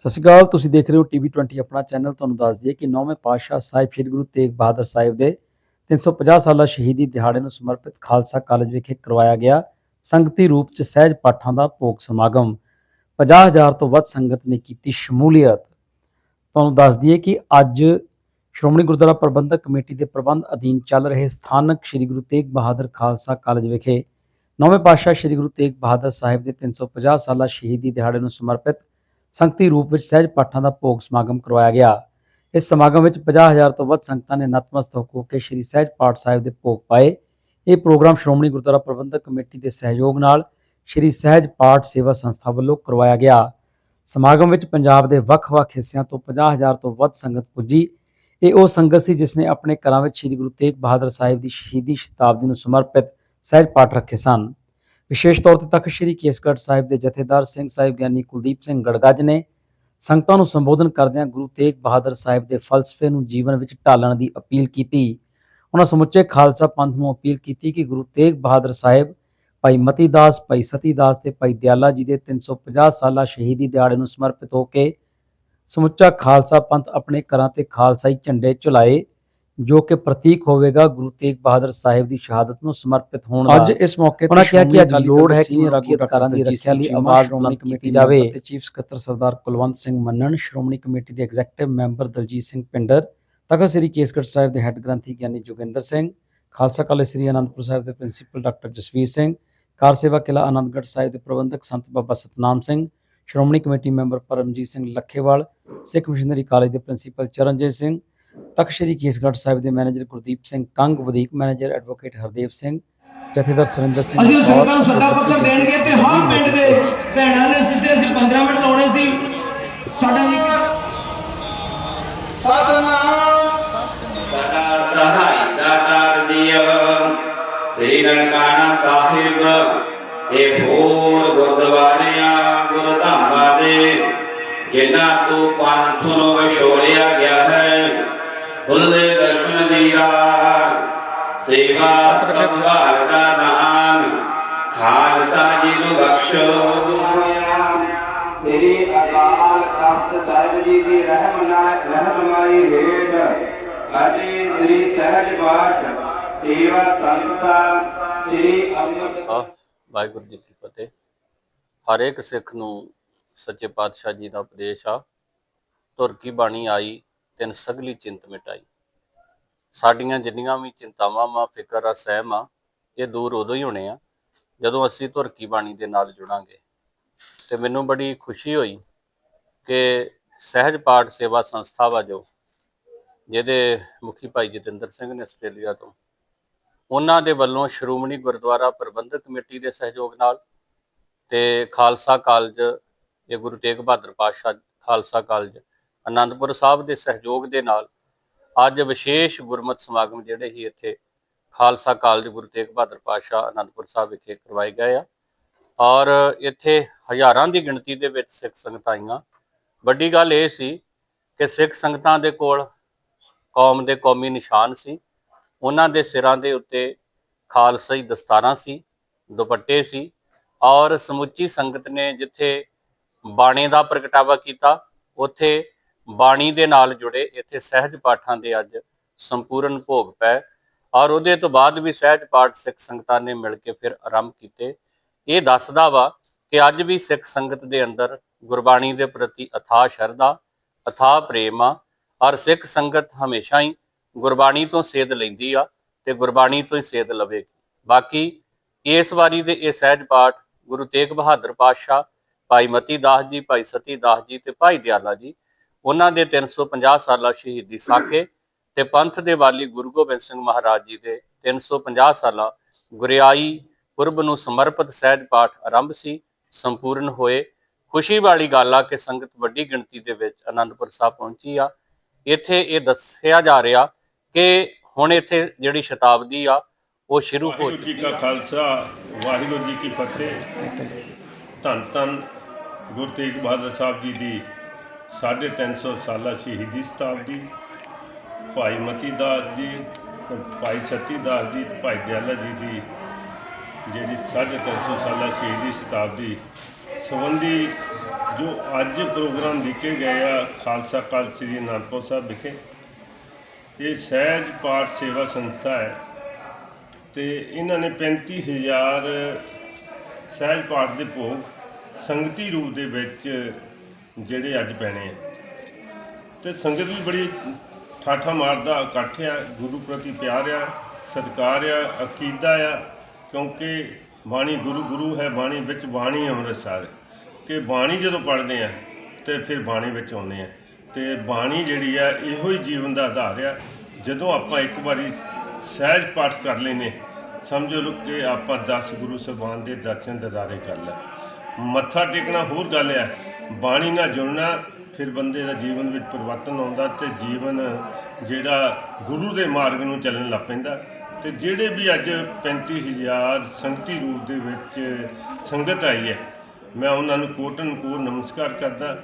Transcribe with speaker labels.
Speaker 1: ਸਤਿ ਸ਼੍ਰੀ ਅਕਾਲ, ਤੁਸੀਂ ਦੇਖ ਰਹੇ ਹੋ ਟੀਵੀ 20 ਆਪਣਾ ਚੈਨਲ ਤੁਹਾਨੂੰ ਦੱਸ ਦਈਏ ਕਿ ਨੌਵੇਂ ਪਾਤਸ਼ਾਹ ਸਾਹਿਬ ਸ੍ਰੀ ਗੁਰੂ ਤੇਗ ਬਹਾਦਰ ਸਾਹਿਬ ਦੇ 350 ਸਾਲਾ ਸ਼ਹੀਦੀ ਦਿਹਾੜੇ ਨੂੰ ਸਮਰਪਿਤ ਖਾਲਸਾ ਕਾਲਜ ਵਿਖੇ ਕਰਵਾਇਆ ਗਿਆ ਸੰਗਤੀ ਰੂਪ ਚ ਸਹਿਜ ਪਾਠਾਂ ਦਾ ਭੋਗ ਸਮਾਗਮ। 50000 ਤੋਂ ਵੱਧ ਸੰਗਤ ਨੇ ਕੀਤੀ ਸ਼ਮੂਲੀਅਤ। ਤੁਹਾਨੂੰ ਦੱਸ ਦਈਏ ਕਿ ਅੱਜ ਸ਼੍ਰੋਮਣੀ ਗੁਰਦੁਆਰਾ ਪ੍ਰਬੰਧਕ ਕਮੇਟੀ ਦੇ ਪ੍ਰਬੰਧ ਅਧੀਨ ਚੱਲ ਰਹੇ ਸਥਾਨਕ ਸ੍ਰੀ ਗੁਰੂ ਤੇਗ ਬਹਾਦਰ ਖਾਲਸਾ ਕਾਲਜ ਵਿਖੇ ਨੌਵੇਂ ਪਾਤਸ਼ਾਹ ਸ੍ਰੀ ਗੁਰੂ ਤੇਗ ਬਹਾਦਰ ਸਾਹਿਬ ਦੇ 350 ਸਾਲਾ ਸ਼ਹੀਦੀ ਦਿਹਾੜੇ ਨੂੰ ਸਮਰਪਿਤ ਸੰਗਤੀ ਰੂਪ ਵਿੱਚ ਸਹਿਜ ਪਾਠਾਂ ਦਾ ਭੋਗ ਸਮਾਗਮ ਕਰਵਾਇਆ ਗਿਆ। ਇਸ ਸਮਾਗਮ ਵਿੱਚ 50000 ਤੋਂ ਵੱਧ ਸੰਗਤਾਂ ਨੇ ਨਤਮਸਤਕ ਹੋ ਕੇ ਸ੍ਰੀ ਸਹਿਜ ਪਾਠ ਸਾਹਿਬ ਦੇ ਭੋਗ ਪਾਏ। ਇਹ ਪ੍ਰੋਗਰਾਮ ਸ਼੍ਰੋਮਣੀ ਗੁਰਦੁਆਰਾ ਪ੍ਰਬੰਧਕ ਕਮੇਟੀ ਦੇ ਸਹਿਯੋਗ ਨਾਲ ਸ੍ਰੀ ਸਹਿਜ ਪਾਠ ਸੇਵਾ ਸੰਸਥਾ ਵੱਲੋਂ ਕਰਵਾਇਆ ਗਿਆ। ਸਮਾਗਮ ਵਿੱਚ ਪੰਜਾਬ ਦੇ ਵੱਖ-ਵੱਖ ਹਿੱਸਿਆਂ ਤੋਂ 50000 ਤੋਂ ਵੱਧ ਸੰਗਤ ਪੁੱਜੀ। ਇਹ ਉਹ ਸੰਗਤ ਸੀ ਜਿਸ ਨੇ ਆਪਣੇ ਘਰਾਂ ਵਿੱਚ ਸ੍ਰੀ ਗੁਰੂ ਤੇਗ ਬਹਾਦਰ ਸਾਹਿਬ ਦੀ ਸ਼ਹੀਦੀ ਸ਼ਤਾਬਦੀ ਨੂੰ ਸਮਰਪਿਤ ਸਹਿਜ ਪਾਠ ਰੱਖੇ ਸਨ। ਵਿਸ਼ੇਸ਼ ਤੌਰ ਤੇ ਤਖਤ ਸ੍ਰੀ ਕੇਸਗੜ੍ਹ ਸਾਹਿਬ ਦੇ ਜਥੇਦਾਰ ਸਿੰਘ ਸਾਹਿਬ ਗਿਆਨੀ ਕੁਲਦੀਪ ਸਿੰਘ ਗੜਗੱਜ ਨੇ ਸੰਗਤਾਂ ਨੂੰ ਸੰਬੋਧਨ ਕਰਦਿਆਂ ਗੁਰੂ ਤੇਗ ਬਹਾਦਰ ਸਾਹਿਬ ਦੇ ਫਲਸਫੇ ਨੂੰ ਜੀਵਨ ਵਿੱਚ ਢਾਲਣ ਦੀ ਅਪੀਲ ਕੀਤੀ। ਉਹਨਾਂ ਸਮੁੱਚੇ ਖਾਲਸਾ ਪੰਥ ਨੂੰ ਅਪੀਲ ਕੀਤੀ ਕਿ ਗੁਰੂ ਤੇਗ ਬਹਾਦਰ ਸਾਹਿਬ, ਭਾਈ ਮਤੀ ਦਾਸ, ਭਾਈ ਸਤੀ ਦਾਸ ਤੇ ਭਾਈ ਦਿਆਲਾ ਜੀ ਦੇ 350 ਸਾਲਾ ਸ਼ਹੀਦੀ ਦਿਹਾੜੇ ਨੂੰ ਸਮਰਪਿਤ ਹੋ ਕੇ ਸਮੁੱਚਾ ਖਾਲਸਾ ਪੰਥ ਆਪਣੇ ਘਰਾਂ ਤੇ ਖਾਲਸਾਈ ਝੰਡੇ ਝੁਲਾਏ ਜੋ ਕਿ ਪ੍ਰਤੀਕ ਹੋਵੇਗਾ ਗੁਰੂ ਤੇਗ ਬਹਾਦਰ ਸਾਹਿਬ ਦੀ ਸ਼ਹਾਦਤ ਨੂੰ ਸਮਰਪਿਤ ਹੋਣ ਦਾ।
Speaker 2: ਅੱਜ ਇਸ ਮੌਕੇ
Speaker 1: ਉਹਨਾਂ ਕਿਹਾ ਕਿ ਅੱਜ ਲੋੜ ਹੈ ਕਿ ਅਧਿਕਾਰਾਂ ਦੀ ਰੱਖਿਆ ਲਈ ਆਵਾਜ਼
Speaker 2: ਸ਼੍ਰੋਮਣੀ ਕਮੇਟੀ
Speaker 1: ਜਾਵੇ। ਤੇ ਚੀਫ ਸਕੱਤਰ ਸਰਦਾਰ ਕੁਲਵੰਤ ਸਿੰਘ ਮੰਨਣ ਸ਼੍ਰੋਮਣੀ ਕਮੇਟੀ ਦੇ ਐਗਜ਼ੈਕਟਿਵ ਮੈਂਬਰ ਦਲਜੀਤ ਸਿੰਘ ਪਿੰਡਰ ਤਖਤ ਸ੍ਰੀ ਕੇਸਗੜ੍ਹ ਸਾਹਿਬ ਦੇ ਹੈੱਡ ਗ੍ਰੰਥੀ ਗਿਆਨੀ ਜੋਗਿੰਦਰ ਸਿੰਘ ਖਾਲਸਾ ਕਾਲਜ ਸ੍ਰੀ ਅਨੰਦਪੁਰ ਸਾਹਿਬ ਦੇ ਪ੍ਰਿੰਸੀਪਲ ਡਾਕਟਰ ਜਸਵੀਰ ਸਿੰਘ ਕਾਰ ਸੇਵਾ ਕਿਲਾ ਆਨੰਦਗੜ੍ਹ ਸਾਹਿਬ ਦੇ ਪ੍ਰਬੰਧਕ Sant Baba Satnam Singh Shiromani committee member Paramjit Singh Lakhewal Sikh missionary college ਦੇ ਪ੍ਰਿੰਸੀਪਲ ਚਰਨਜੀਤ ਸਿੰਘ ਤਖਤ ਸ੍ਰੀ ਕੇਸਗੜ੍ਹ ਸਾਹਿਬ ਦੇ ਮੈਨੇਜਰ ਗੁਰਦੀਪ ਸਿੰਘ ਕੰਗ ਵਧੀਕ ਮੈਨੇਜਰ ਐਡਵੋਕੇਟ ਹਰਦੇਵ ਸਿੰਘ ਜਥੇਦਾਰ ਸੁਰਿੰਦਰ ਸਿੰਘ
Speaker 3: ਅਸੀਂ ਸੰਗਤਾਂ ਨੂੰ ਸੱਦਾ ਪੱਤਰ ਦੇਣਗੇ ਤੇ ਹਰ ਪਿੰਡ ਦੇ ਭੈਣਾਂ ਨੇ ਸਿੱਧੇ ਅਸੀਂ 15 ਮਿੰਟ ਲਾਉਣੇ ਸੀ। ਸਾਡਾ ਜੀ ਸਤਨਾਮ।
Speaker 4: ਸਦਾ ਸਹਾਇਤਾ ਕਰ ਦਿਓ ਸ੍ਰੀ ਨਨਕਾਣਾ ਸਾਹਿਬ ਇਹ ਹੋਰ ਗੁਰਦੁਆਰਿਆਂ ਗੁਰਧਾਮਾਂ ਦੇ। ਜਿਨ੍ਹਾਂ ਤੋਂ ਪੰਥ ਨੂੰ ਵਿਛੋੜਿਆ ਗਿਆ ਹੈ। ਖੁੱਲੇ ਦਰਸ਼ਨ ਦੀ ਰਾਹ ਸੇਵਾ ਸੰਭਾਲ ਦਾ ਦਾਨ ਖਾਲਸਾ ਜੀ ਨੂੰ ਬਖਸ਼ੋ। ਸ੍ਰੀ ਅਕਾਲ ਤਖਤ ਸਾਹਿਬ ਜੀ ਦੀ ਰਹਿਮਨਾ ਰਹਿਨਮਾਈ ਹੇਠ ਅਤੇ ਸ੍ਰੀ ਸਹਿਜ ਪਾਠ ਸੇਵਾ ਸੰਸਥਾ ਸ੍ਰੀ ਅੰਮ੍ਰਿਤ
Speaker 5: ਸਾਹਿਬ ਵਾਹਿਗੁਰੂ ਜੀ ਕੀ ਫਤਿਹ। ਹਰ ਇੱਕ ਸਿੱਖ ਨੂੰ ਸੱਚੇ ਪਾਤਸ਼ਾਹ ਜੀ ਦਾ ਉਪਦੇਸ਼ ਆ। ਤੁਰ ਕੀ ਬਾਣੀ ਆਈ ਤਿੰਨ ਸਗਲੀ ਚਿੰਤ ਮਿਟਾਈ। ਸਾਡੀਆਂ ਜਿੰਨੀਆਂ ਵੀ ਚਿੰਤਾਵਾਂ ਮਾ ਫਿਕਰ ਆ, ਸਹਿਮ ਆ, ਇਹ ਦੂਰ ਉਦੋਂ ਹੀ ਹੋਣੇ ਆ, ਜਦੋਂ ਅਸੀਂ ਤੁਰਕੀ ਬਾਣੀ ਦੇ ਨਾਲ ਜੁੜਾਂਗੇ। ਤੇ ਮੈਨੂੰ ਬੜੀ ਖੁਸ਼ੀ ਹੋਈ ਕਿ ਸਹਿਜ ਪਾਠ ਸੇਵਾ ਸੰਸਥਾ ਵਾ ਜੋ ਜਿਹਦੇ ਮੁਖੀ ਭਾਈ ਜਤਿੰਦਰ ਸਿੰਘ ਨੇ ਆਸਟ੍ਰੇਲੀਆ ਤੋਂ, ਉਹਨਾਂ ਦੇ ਵੱਲੋਂ ਸ਼੍ਰੋਮਣੀ ਗੁਰਦੁਆਰਾ ਪ੍ਰਬੰਧਕ ਕਮੇਟੀ ਦੇ ਸਹਿਯੋਗ ਨਾਲ ਤੇ ਖਾਲਸਾ ਕਾਲਜ, ਇਹ ਗੁਰੂ ਤੇਗ ਬਹਾਦਰ ਪਾਤਸ਼ਾਹ ਖਾਲਸਾ ਕਾਲਜ ਆਨੰਦਪੁਰ ਸਾਹਿਬ ਦੇ ਸਹਿਯੋਗ ਦੇ ਨਾਲ ਅੱਜ ਵਿਸ਼ੇਸ਼ ਗੁਰਮਤਿ ਸਮਾਗਮ ਜਿਹੜੇ ਹੀ ਇੱਥੇ ਖਾਲਸਾ ਕਾਲਜ ਗੁਰੂ ਤੇਗ ਬਹਾਦਰ ਪਾਤਸ਼ਾਹ ਆਨੰਦਪੁਰ ਸਾਹਿਬ ਵਿਖੇ ਕਰਵਾਏ ਗਏ ਆ। ਔਰ ਇੱਥੇ ਹਜ਼ਾਰਾਂ ਦੀ ਗਿਣਤੀ ਦੇ ਵਿੱਚ ਸਿੱਖ ਸੰਗਤਾਂ ਆਈਆਂ। ਵੱਡੀ ਗੱਲ ਇਹ ਸੀ ਕਿ ਸਿੱਖ ਸੰਗਤਾਂ ਦੇ ਕੋਲ ਕੌਮ ਦੇ ਕੌਮੀ ਨਿਸ਼ਾਨ ਸੀ। ਉਹਨਾਂ ਦੇ ਸਿਰਾਂ ਦੇ ਉੱਤੇ ਖਾਲਸਾਈ ਦਸਤਾਰਾਂ ਸੀ, ਦੁਪੱਟੇ ਸੀ। ਔਰ ਸਮੁੱਚੀ ਸੰਗਤ ਨੇ ਜਿੱਥੇ ਬਾਣੀ ਦਾ ਪ੍ਰਗਟਾਵਾ ਕੀਤਾ, ਉੱਥੇ ਬਾਣੀ ਦੇ ਨਾਲ ਜੁੜੇ ਇੱਥੇ ਸਹਿਜ ਪਾਠਾਂ ਦੇ ਅੱਜ ਸੰਪੂਰਨ ਭੋਗ ਪਏ ਔਰ ਉਹਦੇ ਤੋਂ ਬਾਅਦ ਵੀ ਸਹਿਜ ਪਾਠ ਸਿੱਖ ਸੰਗਤਾਂ ਨੇ ਮਿਲ ਕੇ ਫਿਰ ਆਰੰਭ ਕੀਤੇ। ਇਹ ਦੱਸਦਾ ਵਾ ਕਿ ਅੱਜ ਵੀ ਸਿੱਖ ਸੰਗਤ ਦੇ ਅੰਦਰ ਗੁਰਬਾਣੀ ਦੇ ਪ੍ਰਤੀ ਅਥਾਹ ਸ਼ਰਧਾ, ਅਥਾਹ ਪ੍ਰੇਮ ਆ। ਔਰ ਸਿੱਖ ਸੰਗਤ ਹਮੇਸ਼ਾ ਹੀ ਗੁਰਬਾਣੀ ਤੋਂ ਸੇਧ ਲੈਂਦੀ ਆ ਤੇ ਗੁਰਬਾਣੀ ਤੋਂ ਹੀ ਸੇਧ ਲਵੇਗੀ। ਬਾਕੀ ਇਸ ਵਾਰੀ ਦੇ ਇਹ ਸਹਿਜ ਪਾਠ ਗੁਰੂ ਤੇਗ ਬਹਾਦਰ ਪਾਤਸ਼ਾਹ, ਭਾਈ ਮਤੀ ਦਾਸ ਜੀ, ਭਾਈ ਸਤੀ ਦਾਸ ਜੀ ਤੇ ਭਾਈ ਦਿਆਲਾ ਜੀ ਉਹਨਾਂ ਦੇ 350 ਸਾਲਾ ਸ਼ਹੀਦੀ ਸਾਕੇ ਤੇ ਪੰਥ ਦੇ ਵਾਲੀ ਗੁਰੂ ਗੋਬਿੰਦ ਸਿੰਘ ਮਹਾਰਾਜ ਜੀ ਦੇ 350 ਸਾਲਾ ਗੁਰਿਆਈ ਪੁਰਬ ਨੂੰ ਸਮਰਪਿਤ ਸਹਿਜ ਪਾਠ ਆਰੰਭ ਸੀ ਸੰਪੂਰਨ ਹੋਏ। ਖੁਸ਼ੀ ਵਾਲੀ ਗੱਲ ਆ ਕਿ ਸੰਗਤ ਵੱਡੀ ਗਿਣਤੀ ਦੇ ਵਿੱਚ ਆਨੰਦਪੁਰ ਸਾਹਿਬ ਪਹੁੰਚੀ ਆ। ਇੱਥੇ ਇਹ ਦੱਸਿਆ ਜਾ ਰਿਹਾ ਕਿ ਹੁਣ ਇੱਥੇ ਜਿਹੜੀ ਸ਼ਤਾਬਦੀ ਆ ਉਹ ਸ਼ੁਰੂ ਹੋ
Speaker 6: ਜੀ
Speaker 5: ਚੁੱਕੀ
Speaker 6: ਕਾ
Speaker 5: ਆ।
Speaker 6: ਖਾਲਸਾ ਵਾਹਿਗੁਰੂ ਜੀ ਕੀ ਫਤਿਹ। ਧੰਨ ਧੰਨ ਗੁਰੂ ਤੇਗ ਬਹਾਦਰ ਸਾਹਿਬ ਜੀ ਦੀ 350 ਸਾਲਾ ਸ਼ਹੀਦੀ ਸ਼ਤਾਬਦੀ ਭਾਈ ਮਤੀ ਦਾਸ ਜੀ ਤੇ ਭਾਈ ਛੱਤੀ ਦਾਸ ਜੀ ਤੇ ਭਾਈ ਦਿਆਲਾ ਜੀ ਦੀ ਜਿਹੜੀ 350 ਸਾਲਾ ਸ਼ਹੀਦੀ ਸ਼ਤਾਬਦੀ ਸੰਬੰਧੀ ਜੋ ਅੱਜ ਪ੍ਰੋਗਰਾਮ ਲਿਖੇ ਗਏ ਆ, ਖਾਲਸਾ ਕਾਲਜ ਸ੍ਰੀ ਅਨੰਦਪੁਰ ਸਾਹਿਬ ਵਿਖੇ, ਇਹ ਸਹਿਜ ਪਾਠ ਸੇਵਾ ਸੰਸਥਾ ਹੈ ਤੇ ਇਹਨਾਂ ਨੇ 35000 ਸਹਿਜ ਪਾਠ ਦੇ ਭੋਗ ਸੰਗਤੀ ਰੂਪ ਦੇ ਵਿੱਚ ਜਿਹੜੇ ਅੱਜ ਪੈਣੇ ਆ। ਤੇ ਸੰਗਤ ਵੀ ਬੜੀ ਠਾਠਾ ਮਾਰਦਾ, ਇਕੱਠ ਆ, ਗੁਰੂ ਪ੍ਰਤੀ ਪਿਆਰ ਆ, ਸਤਿਕਾਰ ਆ, ਅਕੀਦਾ ਆ, ਕਿਉਂਕਿ ਬਾਣੀ ਗੁਰੂ ਗੁਰੂ ਹੈ, ਬਾਣੀ ਵਿੱਚ ਬਾਣੀ ਅੰਮ੍ਰਿਤਸਰ। ਕਿ ਬਾਣੀ ਜਦੋਂ ਪੜ੍ਹਦੇ ਆ, ਤੇ ਫਿਰ ਬਾਣੀ ਵਿੱਚ ਆਉਂਦੇ ਆ। ਤੇ ਬਾਣੀ ਜਿਹੜੀ ਆ, ਇਹੋ ਹੀ ਜੀਵਨ ਦਾ ਆਧਾਰ ਆ। ਜਦੋਂ ਆਪਾਂ ਇੱਕ ਵਾਰੀ ਸਹਿਜ ਪਾਠ ਕਰ ਲੈਨੇ ਸਮਝੋ ਲੋ ਕਿ ਆਪਾਂ 10 ਗੁਰੂ ਸਾਹਿਬਾਨ ਦੇ ਦਰਸ਼ਨ ਦਿਦਾਰੇ ਕਰ ਲੈ ਮੱਥਾ ਟੇਕਣਾ ਹੋਰ ਗੱਲ ਆ। ਬਾਣੀ ਨਾਲ ਜੁੜਨਾ, ਫਿਰ ਬੰਦੇ ਦਾ ਜੀਵਨ ਵਿੱਚ ਪਰਿਵਰਤਨ ਆਉਂਦਾ ਤੇ ਜੀਵਨ ਜਿਹੜਾ ਗੁਰੂ ਦੇ ਮਾਰਗ ਨੂੰ ਚੱਲਣ ਲੱਗ ਪੈਂਦਾ। ਤੇ ਜਿਹੜੇ ਵੀ ਅੱਜ 35000 ਸੰਗਤੀ ਰੂਪ ਦੇ ਵਿੱਚ ਸੰਗਤ ਆਈ ਹੈ, ਮੈਂ ਉਹਨਾਂ ਨੂੰ ਕੋਟਨ ਕੋਟ ਨਮਸਕਾਰ ਕਰਦਾ।